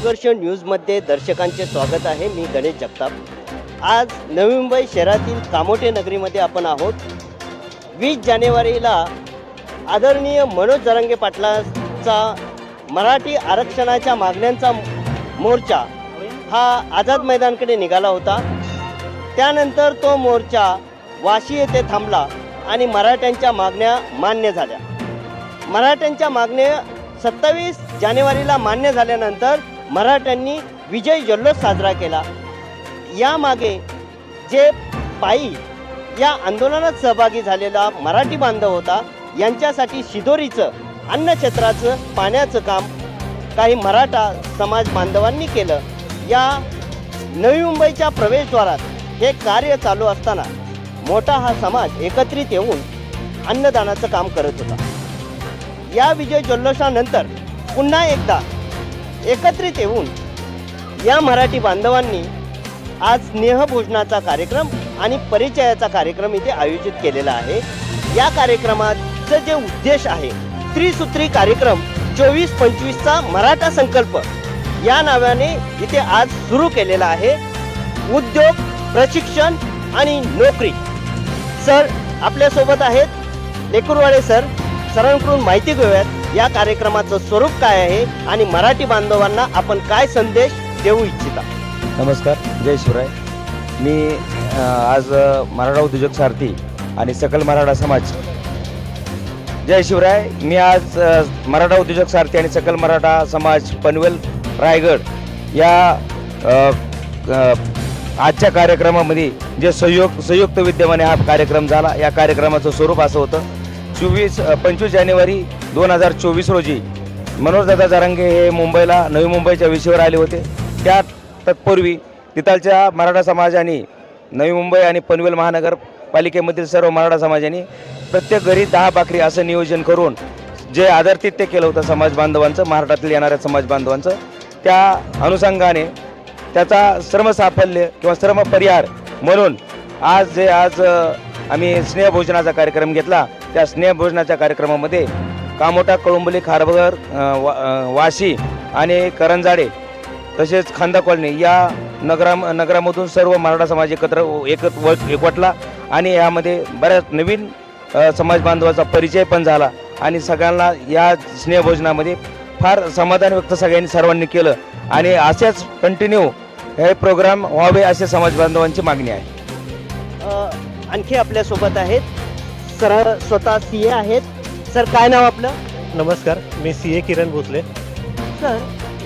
उत्कर्ष न्यूजमध्ये दर्शकांचे स्वागत आहे. मी गणेश जगताप. आज नवी मुंबई शहरातील कामोठे नगरीमध्ये आपण आहोत. वीस जानेवारीला आदरणीय मनोज जरांगे पाटलांचा मराठी आरक्षणाच्या मागण्यांचा मोर्चा हा आझाद मैदानकडे निघाला होता. त्यानंतर तो मोर्चा वाशी येथे थांबला आणि मराठ्यांच्या मागण्या मान्य झाल्या. मराठ्यांच्या मागण्या सत्तावीस जानेवारीला मान्य झाल्यानंतर मराठ्यांनी विजय जल्लोष साजरा केला. यामागे जे पायी या आंदोलनात सहभागी झालेला मराठी बांधव होता यांच्यासाठी शिदोरीचं अन्नक्षेत्राचं पाण्याचं काम काही मराठा समाज बांधवांनी केलं. या नवी मुंबईच्या प्रवेशद्वारात हे कार्य चालू असताना मोठा हा समाज एकत्रित येऊन अन्नदानाचं काम करत होता. या विजय जल्लोषानंतर पुन्हा एकदा एकत्रित येऊन या मराठी बांधवांनी आज स्नेहभोजनाचा कार्यक्रम आणि परिचयाचा कार्यक्रम इथे आयोजित केलेला आहे. या कार्यक्रमाचं जे उद्देश आहे त्रिसूत्री कार्यक्रम चोवीस पंचवीसचा मराठा संकल्प या नावाने इथे आज सुरू केलेला आहे. उद्योग प्रशिक्षण आणि नोकरी. सर आपल्यासोबत आहेत लेकुरवाडे सर. सरांकडून माहिती घेऊयात. या कार्यक्रमाचं स्वरूप काय आहे आणि मराठी बांधवांना आपण काय संदेश देऊ इच्छिता? नमस्कार जय शिवराय. मी आज मराठा उद्योजक सारथी आणि सकल मराठा समाज. जय शिवराय. मी आज मराठा उद्योजक सारथी आणि सकल मराठा समाज पनवेल रायगड या आजच्या कार्यक्रमामध्ये जे संयोग संयुक्त विद्यमाने हा कार्यक्रम झाला या कार्यक्रमाचं स्वरूप असं होतं. चोवीस पंचवीस जानेवारी दोन हजार चोवीस रोजी मनोजदादा जारांगे हे मुंबईला नवी मुंबईच्या विषयावर आले होते. त्या तत्पूर्वी तिथलच्या मराठा समाजाने नवी मुंबई आणि पनवेल महानगरपालिकेमधील सर्व मराठा समाजाने प्रत्येक घरी दहा बाकरी असं नियोजन करून जे आदरतिथ्य केलं होतं समाज बांधवांचं महाराष्ट्रातील येणाऱ्या समाज बांधवांचं. त्या अनुषंगाने त्याचा श्रमसाफल्य किंवा श्रमपरिहार म्हणून आज जे आज आम्ही स्नेहभोजनाचा कार्यक्रम घेतला त्या स्नेहभोजनाच्या कार्यक्रमामध्ये कामोटा कळुंबली खारबगर वा वाशी आणि करंजाडे तसेच खांदा कॉलनी या नगरा नगरामधून सर्व मराठा समाज एकत्र एकत व एकवटला आणि यामध्ये बऱ्याच नवीन समाज बांधवाचा परिचय पण झाला आणि सगळ्यांना या स्नेहभोजनामध्ये फार समाधान व्यक्त सगळ्यांनी सर्वांनी केलं आणि असेच कंटिन्यू हे प्रोग्राम व्हावे असे समाज बांधवांची मागणी आहे. आणखी आपल्यासोबत आहेत. सर स्वतः सी ए आहेत. सर काय नाव आपलं? नमस्कार मी C A Kiran Bhosale. Sir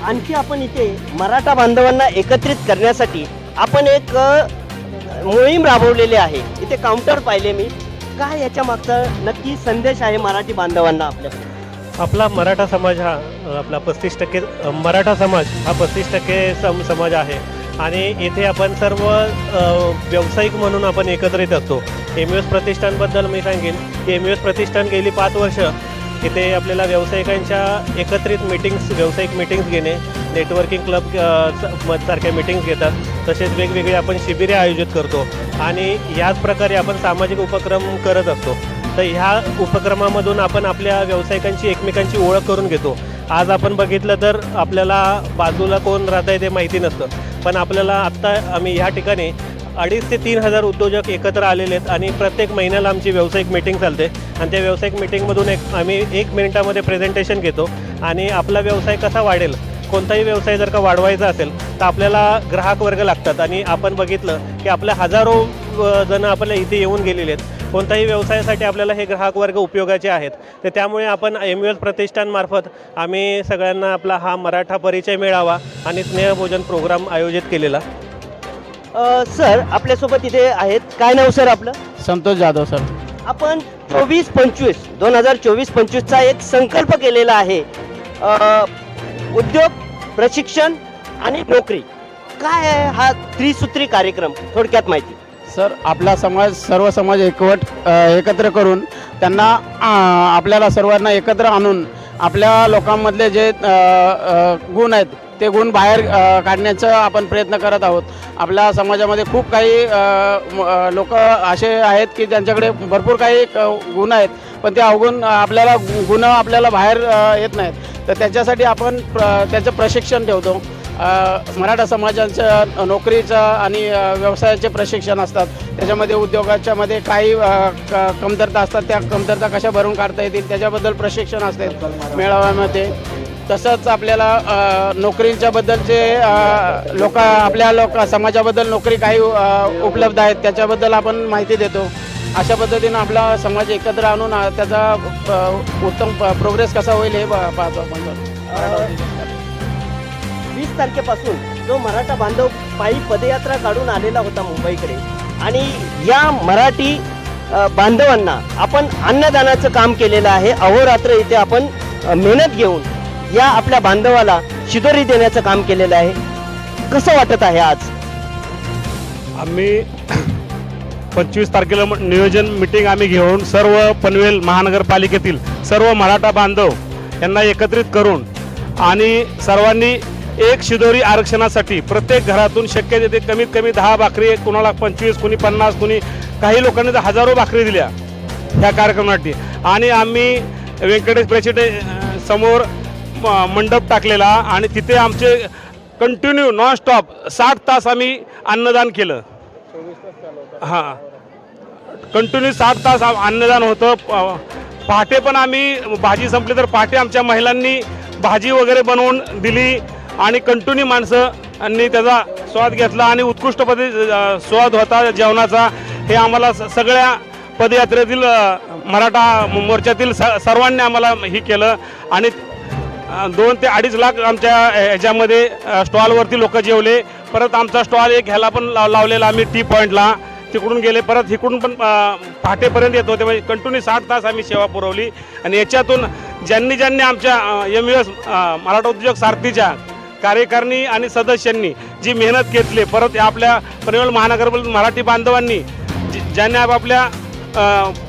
आणखी आपण इथे मराठा बांधवांना एकत्रित करण्यासाठी आपण एक अ, मोहीम राबवलेली आहे. इथे काउंटर पाहिले मी. काय याच्या मागचा नक्की संदेश आहे मराठी बांधवांना आपल्या आपला मराठा समाज हा अ, आपला पस्तीस टक्के अ, मराठा समाज हा पस्तीस टक्के सम समाज आहे. आणि येथे आपण सर्व व्यावसायिक म्हणून आपण एकत्रित असतो. एम यू एस प्रतिष्ठानबद्दल मी सांगेन की एम यू एस प्रतिष्ठान गेली पाच वर्ष इथे आपल्याला व्यावसायिकांच्या एकत्रित मीटिंग्स व्यावसायिक मीटिंग्स घेणे नेटवर्किंग क्लब म- सारख्या मीटिंग्स घेतात. तसेच वेगवेगळे आपण शिबिरे आयोजित करतो. आणि याच प्रकारे आपण सामाजिक उपक्रम करत असतो. तर ह्या उपक्रमामधून आपण आपल्या व्यावसायिकांची एकमेकांची ओळख करून घेतो. आज आपण बघितलं तर आपल्याला बाजूला कोण राहत आहे ते माहिती नसतं. पण आपल्याला आत्ता आम्ही ह्या ठिकाणी अडीच ते तीन हजार उद्योजक एकत्र आलेले आहेत आणि प्रत्येक महिन्याला आमची व्यावसायिक मीटिंग चालते. आणि त्या व्यावसायिक मीटिंगमधून एक आम्ही एक मिनिटामध्ये प्रेझेंटेशन घेतो आणि आपला व्यवसाय कसा वाढेल कोणताही व्यवसाय जर का वाढवायचा असेल तर आपल्याला ग्राहक वर्ग लागतात. आणि आपण बघितलं की आपल्या हजारो जणं जण आपल्या इथे येऊन गेलेले आहेत. कोणत्याही व्यवसायासाठी आपल्याला हे ग्राहक वर्ग उपयोगाचे आहेत. तर त्यामुळे आपण एम यू एस प्रतिष्ठानमार्फत आम्ही सगळ्यांना आपला हा मराठा परिचय मिळावा आणि स्नेहभोजन प्रोग्राम आयोजित केलेला. अ, सर आपल्यासोबत इथे आहेत. काय नाव सर आपलं? संतोष जाधव सर. आपण चोवीस पंचवीस दोन हजार चोवीस पंचवीसचा एक संकल्प केलेला आहे. अ, उद्योग प्रशिक्षण आणि नोकरी. काय आहे हा त्रिसूत्री कार्यक्रम? थोडक्यात माहिती. सर आपला समाज सर्व समाज एकवट एकत्र करून त्यांना आपल्याला सर्वांना एकत्र आणून आपल्या लोकांमधले जे गुण आहेत ते गुण बाहेर काढण्याचा आपण प्रयत्न करत आहोत. आपल्या समाजामध्ये खूप काही लोक असे आहेत की ज्यांच्याकडे भरपूर काही गुण आहेत पण ते अवगुण आपल्याला गु- गुण आपल्याला बाहेर येत नाहीत. तर त्याच्यासाठी आपण प्र त्याचं प्रशिक्षण ठेवतो. मराठा समाजाच्या नोकरीचं आणि व्यवसायाचे प्रशिक्षण असतात. त्याच्यामध्ये उद्योगाच्या मध्ये काही क- कमतरता असतात. त्या कमतरता कशा भरून काढता येतील? त्याच्याबद्दल प्रशिक्षण असते मेळाव्यामध्ये. तसंच आपल्याला नोकरींच्याबद्दलचे लोक आपल्या लोक समाजाबद्दल नोकरी काही उपलब्ध आहेत. त्याच्याबद्दल आपण माहिती देतो. अशा पद्धतीनं आपला समाज एकत्र आणून त्याचा उत्तम प्रोग्रेस कसा होईल हे पाहतो आपण. वीस तारखेपासून जो मराठा बांधव पायी पदयात्रा काढून आलेला होता मुंबईकडे. आणि या मराठी बांधवांना आपण अन्नदानाचं काम केलेलं आहे. अहोरात्र इथे आपण मेहनत घेऊन या आपल्या बांधवाला शिदोरी देण्याचं काम केलेलं आहे. कसं वाटत आहे आज? आम्ही पंचवीस तारखेला नियोजन मिटिंग आम्ही घेऊन सर्व पनवेल महानगरपालिकेतील सर्व मराठा बांधव यांना एकत्रित करून आणि सर्वांनी एक शिदोरी आरक्षणासाठी प्रत्येक घरातून शक्य तिथे कमीत कमी दहा भाकरी कुणाला पंचवीस कुणी पन्नास कुणी काही लोकांनी तर हजारो भाकरी दिल्या ह्या कार्यक्रमासाठी. आणि आम्ही व्यंकटेश प्रेसिडेंट समोर म- मंडप टाकलेला आणि तिथे आमचे कंटिन्यू नॉन स्टॉप साठ तास आम्ही अन्नदान केलं. हां. कंटिन्यू साठ तास अन्नदान होतं. प- पहाटे पण आम्ही भाजी संपली तर पहाटे आमच्या महिलांनी भाजी वगैरे बनवून दिली. आणि कंटिन्यू माणसांनी त्याचा स्वाद घेतला आणि उत्कृष्ट पद्धती स्वाद होता जेवणाचा. हे आम्हाला स- सगळ्या पदयात्रेतील मराठा मोर्चातील स सर्वांनी आम्हाला हे केलं. आणि दोन ते अडीच लाख आमच्या ह्याच्यामध्ये स्टॉलवरती लोक जेवले. परत आमचा स्टॉल एक ह्याला पण लाव लावलेला आम्ही टी पॉईंटला तिकडून गेले परत इकडून पण पहाटेपर्यंत येत होते. म्हणजे कंटिन्यू साठ तास आम्ही सेवा पुरवली. आणि याच्यातून ज्यांनी ज्यांनी आमच्या एम यू एस मराठा उद्योग सारथीच्या कार्यकारिणी आणि सदस्यांनी जी मेहनत घेतली परत आपल्या पनवेल महानगर मराठी बांधवांनी जी- ज्यांनी आपापल्या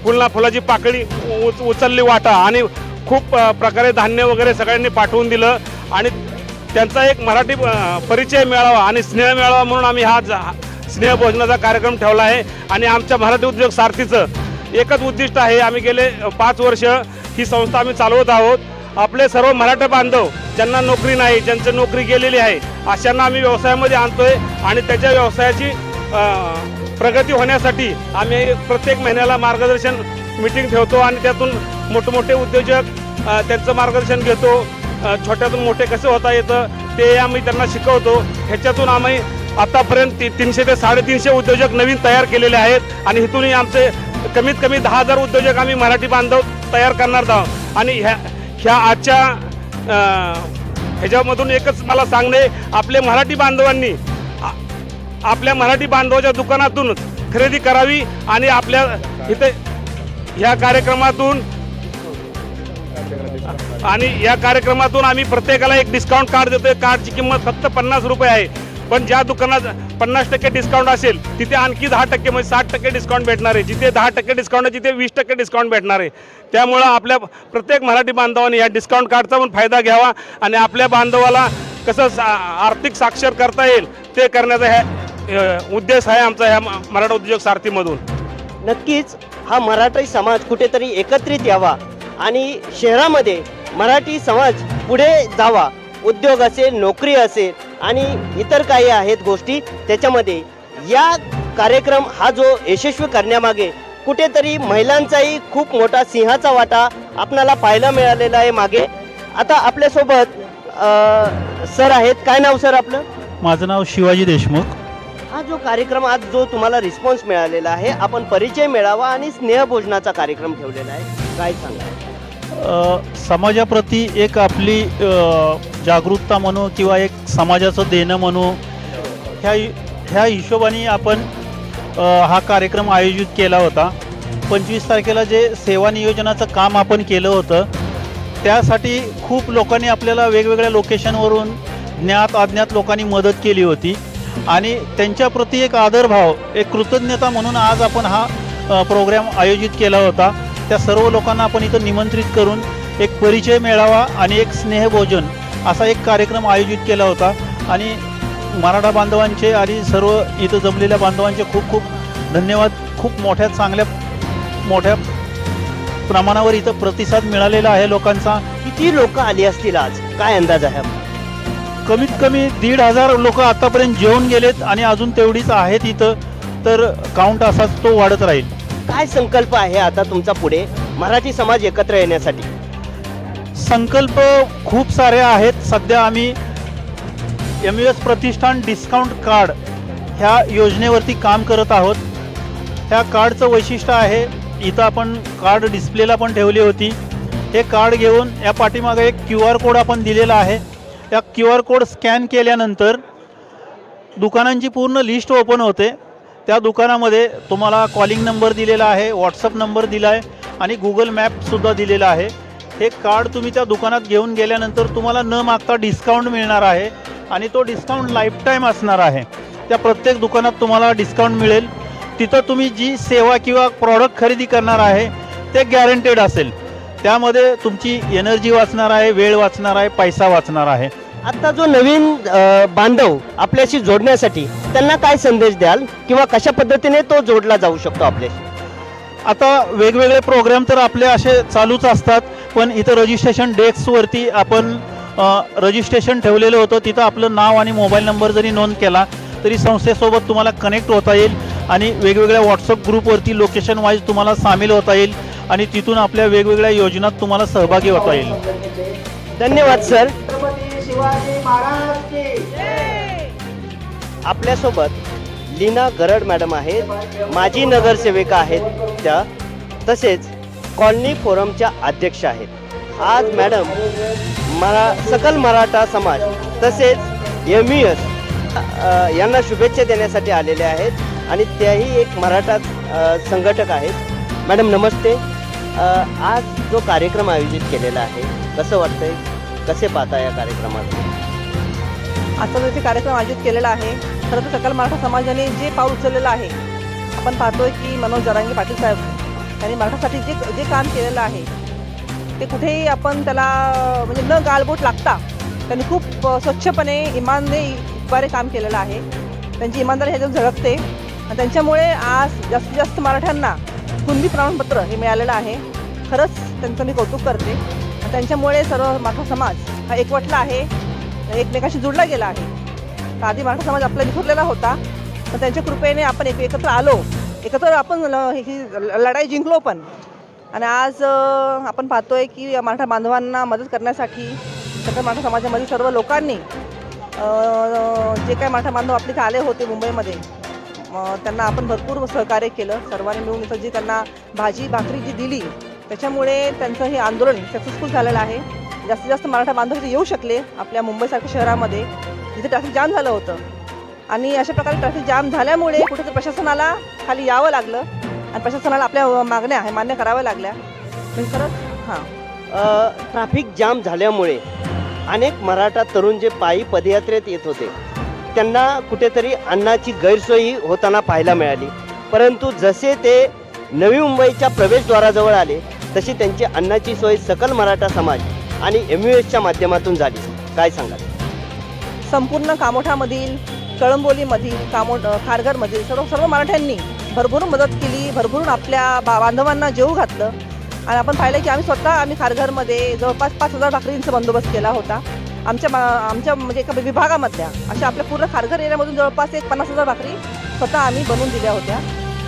फुलना फुलाची पाकळी उच उचलली वाटा आणि खूप प्रकारे धान्य वगैरे सगळ्यांनी पाठवून दिलं आणि त्यांचा एक मराठी परिचय मिळावा आणि स्नेह मिळावा म्हणून आम्ही हा जा- स्नेह भोजनाचा कार्यक्रम ठेवला आहे. आणि आमच्या मराठी उद्योग सारथीचं एकच उद्दिष्ट आहे. आम्ही गेले पाच वर्ष ही संस्था आम्ही चालवत आहोत. आपले सर्व मराठा बांधव ज्यांना नोकरी नाही ज्यांची नोकरी गेलेली आहे अशांना आम्ही व्यवसायामध्ये आणतोय आणि त्याच्या व्यवसायाची प्रगती होण्यासाठी आम्ही प्रत्येक महिन्याला मार्गदर्शन मिटिंग ठेवतो आणि त्यातून मोठमोठे उद्योजक त्यांचं मार्गदर्शन घेतो. छोट्यातून मोठे कसे होता येतं ते आम्ही त्यांना शिकवतो. ह्याच्यातून आम्ही आतापर्यंत ती तीनशे ते साडेतीनशे उद्योजक नवीन तयार केलेले आहेत आणि इथूनही आमचे कमीत कमी दहा हजार उद्योजक आम्ही मराठी बांधव तयार करणार आहोत. आणि ह्या ह्या आजच्या ह्याच्यामधून एकच मला सांगणे आपले मराठी बांधवांनी आपल्या मराठी बांधवाच्या दुकानातून खरेदी करावी आणि आपल्या इथे ह्या कार्यक्रमातून आणि या कार्यक्रमातून आम्ही प्रत्येकाला एक डिस्काउंट कार्ड देतोय. कार्डची किंमत फक्त पन्नास रुपये आहे. पण ज्या दुकानात पन्नास टक्के डिस्काउंट असेल तिथे आणखी दहा टक्के म्हणजे साठ टक्के डिस्काउंट भेटणार आहे. जिथे दहा टक्के डिस्काउंट आहे तिथे वीस टक्के डिस्काउंट भेटणार आहे. त्यामुळं आपल्या प्रत्येक मराठी बांधवाने या डिस्काउंट कार्डचा पण फायदा घ्यावा आणि आपल्या बांधवाला कसं सा आर्थिक साक्षर करता येईल ते करण्याचा ह्या उद्देश आहे आमचा ह्या मराठा उद्योग सारथीमधून. नक्कीच हा मराठी समाज कुठेतरी एकत्रित यावा आणि शहरामध्ये मराठी समाज पुढे जावा. उद्योग असेल नोकरी असेल आणि इतर काही आहेत गोष्टी त्याच्यामध्ये. या कार्यक्रम हा जो यशस्वी करण्यामागे कुठेतरी महिलांचाही खूप मोठा सिंहाचा वाटा आपणाला पाहायला मिळालेला आहे मागे. आता आपल्यासोबत सर आहेत. काय नाव सर आपलं? माझं नाव शिवाजी देशमुख. हा जो कार्यक्रम आज जो तुम्हाला रिस्पॉन्स मिळालेला आहे आपण परिचय मिळावा आणि स्नेहभोजनाचा कार्यक्रम ठेवलेला आहे. काय सांगा समाजाप्रती एक आपली जागरूकता म्हणू किंवा एक समाजाचं देणं म्हणू ह्या ह्या हिशोबाने आपण हा कार्यक्रम आयोजित केला होता. पंचवीस तारखेला जे सेवा नियोजनाचं काम आपण केलं होतं त्यासाठी खूप लोकांनी आपल्याला वेगवेगळ्या लोकेशनवरून ज्ञात अज्ञात लोकांनी मदत केली होती. आणि त्यांच्याप्रती एक आदरभाव एक कृतज्ञता म्हणून आज आपण हा प्रोग्रॅम प्रोग्राम आयोजित केला होता. त्या सर्व लोकांना आपण इथं निमंत्रित करून एक परिचय मेळावा आणि एक स्नेहभोजन असा एक कार्यक्रम आयोजित केला होता. आणि मराठा बांधवांचे आणि सर्व इथं जमलेल्या बांधवांचे खूप खूप धन्यवाद. खूप मोठ्या चांगल्या मोठ्या प्रमाणावर इथं प्रतिसाद मिळालेला आहे लोकांचा. किती लोक आली असतील आज? काय अंदाज आहे? कमीत कमी दीड हजार लोक आतापर्यंत जेवून गेलेत आणि अजून तेवढीच आहेत इथं. तर काउंट असाच तो वाढत राहील. काय संकल्प आहे आता तुमचा पुढे? मराठी समाज एकत्र येण्यासाठी. संकल्प खूप सारे आहेत. सध्या आम्ही M U S Pratishthan discount card ह्या योजनेवरती काम करत आहोत. ह्या कार्डचं वैशिष्ट्य आहे इथं आपण कार्ड डिस्प्लेला पण ठेवली होती. हे कार्ड घेऊन या पाठीमागे एक क्यू आर कोड आपण दिलेला आहे. या क्यू आर कोड स्कॅन केल्यानंतर दुकानांची पूर्ण लिस्ट ओपन होते. त्या दुकानामध्ये तुम्हाला कॉलिंग नंबर दिलेला आहे व्हॉट्सअप नंबर दिला आहे आणि गुगल मॅपसुद्धा दिलेला आहे. हे कार्ड तुम्ही त्या दुकानात घेऊन गेल्यानंतर तुम्हाला न मागता डिस्काउंट मिळणार आहे आणि तो डिस्काउंट लाईफटाईम असणार आहे. त्या प्रत्येक दुकानात तुम्हाला डिस्काउंट मिळेल. तिथं तुम्ही जी सेवा किंवा प्रॉडक्ट खरेदी करणार आहे ते गॅरंटेड असेल. त्यामध्ये तुमची एनर्जी वाचणार आहे वेळ वाचणार आहे पैसा वाचणार आहे. आता जो नवीन बांधव आपल्याशी जोडण्यासाठी त्यांना काय संदेश द्याल किंवा कशा पद्धतीने तो जोडला जाऊ शकतो आपल्याशी? आता वेगवेगळे प्रोग्राम तर आपले असे चालूच असतात पण इथं रजिस्ट्रेशन डेस्कवरती आपण रजिस्ट्रेशन ठेवलेलं होतं. तिथं आपलं नाव आणि मोबाईल नंबर जरी नोंद केला तरी संस्थेसोबत तुम्हाला कनेक्ट होता येईल आणि वेगवेगळ्या व्हॉट्सअप ग्रुपवरती लोकेशन वाईज तुम्हाला सामील होता येईल आणि तिथून आपल्या वेगवेगळ्या योजनात तुम्हाला सहभागी होता येईल. धन्यवाद सर आपल्यासोबत लीना गरड मॅडम आहेत माजी नगरसेविका आहेत त्या तसेच कॉलनी फोरमच्या अध्यक्ष आहेत. आज मॅडम मरा सकल मराठा समाज तसेच एम यू एस यांना शुभेच्छा देण्यासाठी आलेले आहेत आणि त्याही एक मराठा संघटक आहेत. मॅडम नमस्ते. आज जो कार्यक्रम आयोजित केलेला आहे कसं वाटतंय? कसे पाहता या कार्यक्रमात? आता जो कार्यक्रम आयोजित केलेला आहे खरं तर सकल मराठा समाजाने जे पाऊल उचललेलं आहे आपण पाहतोय की मनोज जरांगे पाटील साहेब यांनी मराठासाठी जे जे काम केलेलं आहे ते कुठेही आपण त्याला म्हणजे न गालबोट लागता त्यांनी खूप स्वच्छपणे इमानदारीद्वारे काम केलेलं आहे. त्यांची इमानदारी ह्याच्यात झळकते. आणि त्यांच्यामुळे आज जास्तीत जास्त मराठ्यांना कुणबी प्रमाणपत्र हे मिळालेलं आहे. खरंच त्यांचं मी कौतुक करते. त्यांच्यामुळे सर्व मराठा समाज हा एकवटला आहे. एकमेकाशी जुडला गेला आहे. आधी मराठा समाज आपला विखुरलेला होता. पण त्यांच्या कृपेने आपण एक एकत्र आलो. एकत्र आपण ल- ही लढाई जिंकलो पण. आणि आज आपण पाहतोय की मराठा बांधवांना मदत करण्यासाठी सगळ्या मराठा समाजामध्ये सर्व लोकांनी जे काय मराठा बांधव आपले इथे आले होते मुंबईमध्ये त्यांना आपण भरपूर सहकार्य केलं. सर्वांनी मिळून इथं जी त्यांना भाजी भाकरी जी दिली त्याच्यामुळे त्यांचं हे आंदोलन सक्सेसफुल झालेलं आहे. जास्तीत जास्त मराठा बांधव येऊ शकले आपल्या मुंबईसारख्या शहरामध्ये जिथे ट्रॅफिक जाम झालं होतं. आणि अशा प्रकारे ट्रॅफिक जाम झाल्यामुळे कुठेतरी प्रशासनाला खाली यावं लागलं आणि प्रशासनाला आपल्या मागण्या हे मान्य कराव्या लागल्या. म्हणजे खरंच हां. ट्रॅफिक जाम झाल्यामुळे अनेक मराठा तरुण जे पायी पदयात्रेत येत होते त्यांना कुठेतरी अन्नाची गैरसोयी होताना पाहायला मिळाली. परंतु जसे ते नवी मुंबईच्या प्रवेशद्वाराजवळ आले तशी त्यांची अन्नाची सोय सकल मराठा समाज आणि एम यू एसच्या माध्यमातून झाली. काय सांगाल? संपूर्ण कामोठामधील कळंबोलीमधील कामो खारघरमधील सर्व सर्व मराठ्यांनी भरभरून मदत केली भरभरून आपल्या बा बांधवांना जेवू घातलं. आणि आपण पाहिलं की आम्ही स्वतः आम्ही खारघरमध्ये जवळपास पाच हजार भाकरींचा बंदोबस्त केला होता. आमच्या मा आमच्या म्हणजे एका विभागामधल्या अशा आपल्या पूर्ण खारघर एरियामधून जवळपास एक पन्नास हजार भाकरी स्वतः आम्ही बनवून दिल्या होत्या.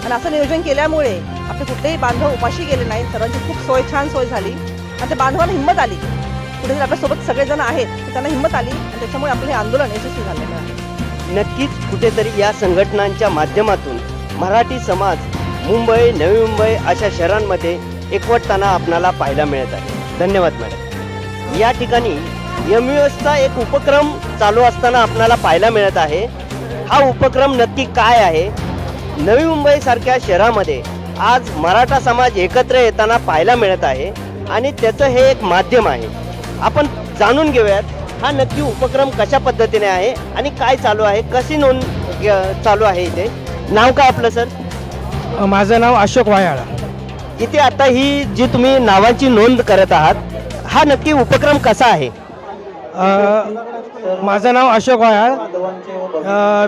आणि असं नियोजन केल्यामुळे आपले कुठलेही बांधव उपाशी गेले नाहीत. सर्वांची खूप सोय छान सोय झाली. आणि त्या बांधवांना हिंमत आली. कुठेतरी आपल्यासोबत सगळेजण आहेत त्यांना हिंमत आली आणि त्याच्यामुळे आपलं हे आंदोलन यशस्वी झालेलं आहे. नक्कीच कुठेतरी या संघटनांच्या माध्यमातून मराठी समाज मुंबई नवी मुंबई अशा शहरांमध्ये एकवटताना आपणाला पाहायला मिळत आहे. धन्यवाद मॅडम. या ठिकाणी एम यू एसचा एक उपक्रम चालू असताना आपणाला पाहायला मिळत आहे. हा उपक्रम नक्की काय आहे? नवी मुंबईसारख्या शहरामध्ये आज मराठा समाज एकत्र येताना पाहायला मिळत आहे आणि त्याचं हे एक माध्यम आहे. आपण जाणून घेऊयात हा नक्की उपक्रम कशा पद्धतीने आहे आणि काय चालू आहे कशी नोंद चालू आहे इथे? नाव काय आपलं सर? माझं नाव अशोक वायाळ. इथे आता ही जी तुम्ही नावाची नोंद करत आहात हा नक्की उपक्रम कसा आहे? माझं नाव अशोक वायाळ.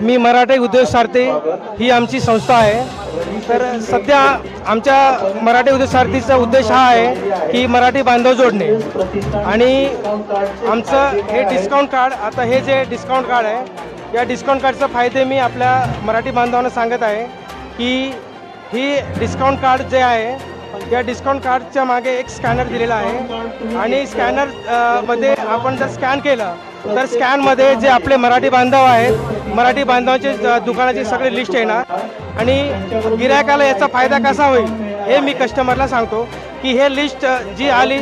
मी मराठी उद्योग सारथी ही आमची संस्था आहे. तर सध्या आमच्या मराठी उद्योग सारथीचा उद्देश हा आहे की मराठी बांधव जोडणे. आणि आमचं हे डिस्काउंट कार्ड आता हे जे डिस्काउंट कार्ड आहे या डिस्काउंट कार्डचा फायदे मी आपल्या मराठी बांधवांना सांगत आहे की ही डिस्काउंट कार्ड जे आहे या डिस्काउंट कार्डच्या मागे एक स्कॅनर दिलेला आहे. आणि स्कॅनरमध्ये आपण जर स्कॅन केलं तर स्कॅनमध्ये जे आपले मराठी बांधव आहेत मराठी बांधवांचे दुकानाची सगळी लिस्ट येणार. आणि गिरायकाला याचा फायदा कसा होईल हे मी कस्टमरला सांगतो की हे लिस्ट जी आली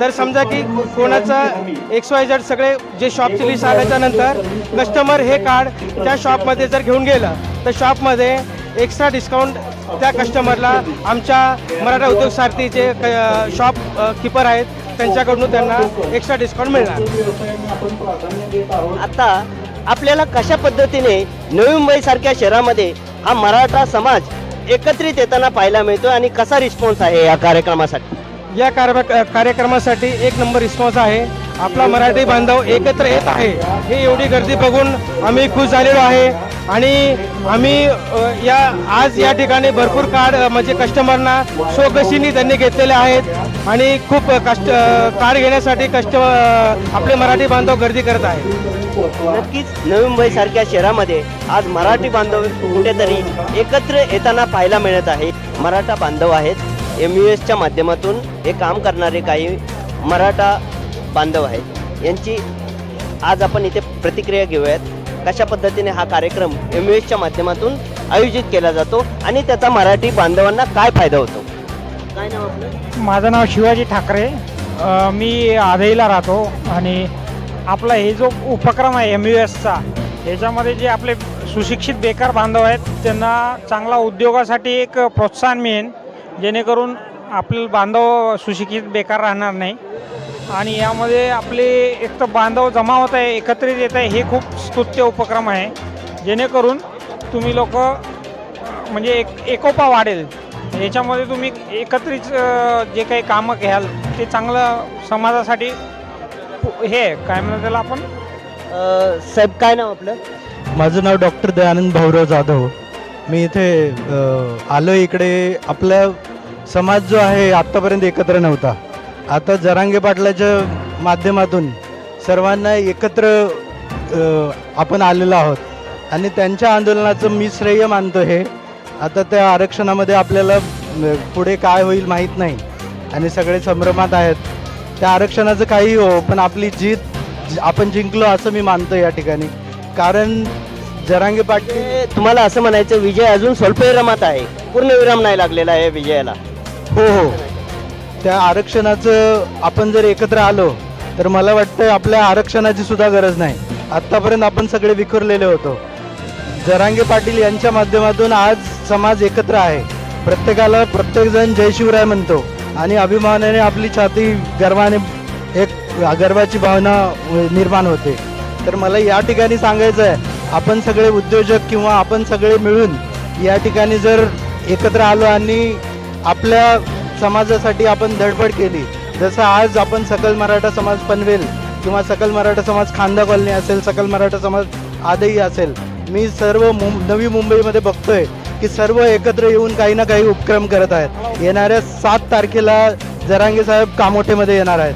तर समजा की कोणाचं एक्स वाय झेड सगळे जे शॉपची लिस्ट आल्याच्यानंतर कस्टमर हे कार्ड त्या शॉपमध्ये जर घेऊन गेलं तर शॉपमध्ये एक्स्ट्रा डिस्काउंट त्या कस्टमरला आमच्या मराठा उद्योग सारथीचे क- शॉप कीपर आहेत. त्यांच्याकडून त्यांना एक्स्ट्रा डिस्काउंट मिळणार. आता आपल्याला कशा पद्धतीने नवी मुंबई सारख्या शहरामध्ये हा मराठा समाज एकत्रित येताना पाहायला मिळतो आणि कसा रिस्पॉन्स आहे या कार्यक्रमासाठी? या कार्य कार्यक्रमासाठी एक नंबर रिस्पॉन्स आहे. आपला मराठी बांधव एकत्र येत आहे. हे एवढी गर्दी बघून आम्ही खुश झालेलो आहे. आणि आम्ही या आज या ठिकाणी भरपूर कार्ड म्हणजे कस्टमरना शोकशीनी त्यांनी घेतलेले आहेत. आणि खूप कष्ट कार्ड घेण्यासाठी कष्ट आपले मराठी बांधव गर्दी करत आहेत. नक्कीच नवी मुंबई सारख्या शहरामध्ये आज मराठी बांधव कुठेतरी एकत्र येताना पाहायला मिळत आहे. मराठा बांधव आहेत. एम यू एसच्या माध्यमातून हे काम करणारे काही मराठा बांधव आहेत. यांची आज आपण इथे प्रतिक्रिया घेऊयात. कशा पद्धतीने हा कार्यक्रम एम यू एसच्या माध्यमातून आयोजित केला जातो आणि त्याचा मराठी बांधवांना काय फायदा होतो? काय नाव आपलं? माझं नाव शिवाजी ठाकरे. अ, मी आधईला राहतो आणि आपला हे जो उपक्रम आहे एम यू एसचा याच्यामध्ये जे आपले सुशिक्षित बेकार बांधव आहेत त्यांना चांगला उद्योगासाठी एक प्रोत्साहन मिळेल जेणेकरून आपले बांधव सुशिक्षित बेकार राहणार नाही. आणि यामध्ये आपले एक तर बांधव जमा होत आहे एकत्रित येत आहे हे खूप स्तुत्य उपक्रम आहे. जेणेकरून तुम्ही लोक म्हणजे एक एकोपा वाढेल. याच्यामध्ये तुम्ही एकत्रित जे काही कामं घ्याल ते चांगलं समाजासाठी हे आहे, काय म्हणतात त्याला आपण? साहेब काय नाव आपलं? माझं नाव डॉक्टर दयानंद भाऊराव जाधव. मी इथे आलो इकडे. आपला समाज जो आहे आत्तापर्यंत एकत्र नव्हता. आता जरांगे पाटलाच्या माध्यमातून सर्वांना एकत्र आपण आलेलो आहोत. आणि त्यांच्या आंदोलनाचं मी श्रेय मानतो हे. आता त्या आरक्षणामध्ये आपल्याला पुढे काय होईल माहीत नाही. आणि सगळे संभ्रमात आहेत. त्या आरक्षणाचं काही हो पण आपली जीत आपण जिंकलो असं मी मानतो या ठिकाणी. कारण जरांगे पाटील तुम्हाला असं म्हणायचं विजय अजून स्वल्पविरामात आहे. पूर्णविराम नाही लागलेला आहे विजयाला. हो हो. त्या आरक्षणाचं आपण जर एकत्र आलो तर मला वाटतं आपल्या आरक्षणाची सुद्धा गरज नाही. आत्तापर्यंत आपण सगळे विखुरलेले होतो. जरांगे पाटील यांच्या माध्यमातून आज समाज एकत्र आहे. प्रत्येकाला प्रत्येकजण जय शिवराय म्हणतो आणि अभिमानाने आपली छाती गर्वाने एक गर्वाची भावना निर्माण होते. तर मला या ठिकाणी सांगायचं आहे आपण सगळे उद्योजक किंवा आपण सगळे मिळून या ठिकाणी जर एकत्र आलो आणि आपल्या समाजासाठी आपण धडपड केली. जसं आज आपण सकल मराठा समाज पनवेल किंवा सकल मराठा समाज खांदा कॉलनी असेल सकल मराठा समाज आदही असेल मी सर्व मुं नवी मुंबईमध्ये बघतोय की सर्व एकत्र येऊन काही ना काही उपक्रम करत आहेत. येणाऱ्या सात तारखेला जरांगे साहेब कामोठेमध्ये येणार आहेत.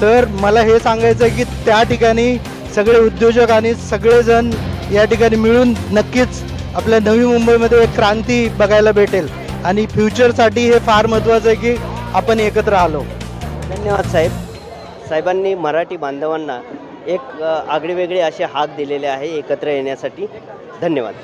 तर मला हे सांगायचं आहे की त्या ठिकाणी सगळे उद्योजक आणि सगळेजण या ठिकाणी मिळून नक्कीच आपल्या नवी मुंबईमध्ये एक क्रांती बघायला भेटेल. आणि फ्युचरसाठी हे फार महत्त्वाचं आहे की आपण एकत्र आलो. धन्यवाद साहेब. साहेबांनी मराठी बांधवांना एक आगळेवेगळे असे हाक दिलेले आहे एकत्र येण्यासाठी. धन्यवाद.